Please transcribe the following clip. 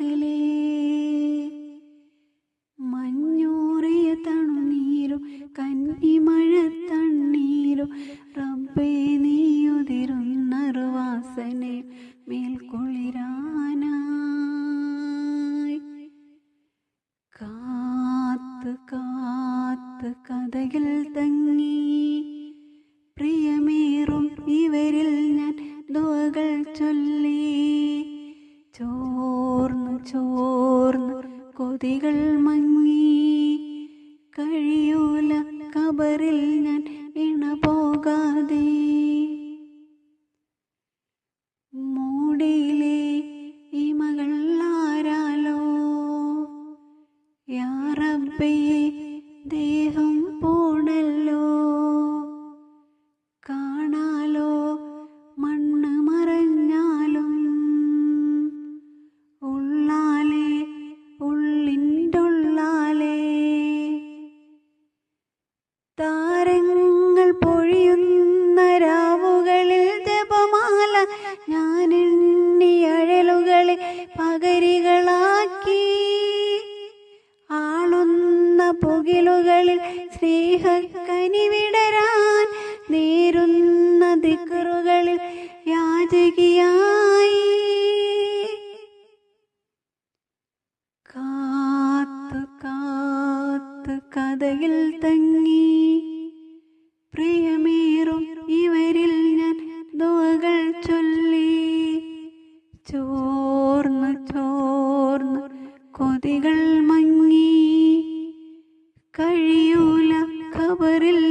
അകലെ മഞ്ഞോറിയ തണുനീരും കന്നിമഴ തണ്ണീരും റബ്ബേ നീയുതിരുന്നറുവാസനെ മേൽക്കൊള്ളിരാനായി. കാത്ത് കാത്ത് കഥകിൽ തങ്ങി പ്രിയമേറും ഇവരിൽ ഞാൻ ദുവകൾ ചൊല്ലി. ചോ ചോർന്നു ചോർന്നു കൊതികൾ മങ്ങി. കഴിയൂല കബറിൽ ഞാൻ ഇണ പോകാതെ. മൂടിയിലെ ഈ മകൾ ആരാലോ? യാ റബ്ബേ ദേഹം പോണല്ലോ. അഴലുകളെ പകരികളാക്കി. ആളുന്ന പുകിലുകളിൽ സ്നേഹക്കനി വിടരാൻ നേരുന്ന ദിക്കറുകളിൽ യാചകിയായി. കാത്തു കാത്ത് കഥയിൽ തങ്ങി ചോർന്നു ചോർന്നു കൊതികൾ മങ്ങി കഴിയൂല ഖബറിൽ ഞാൻ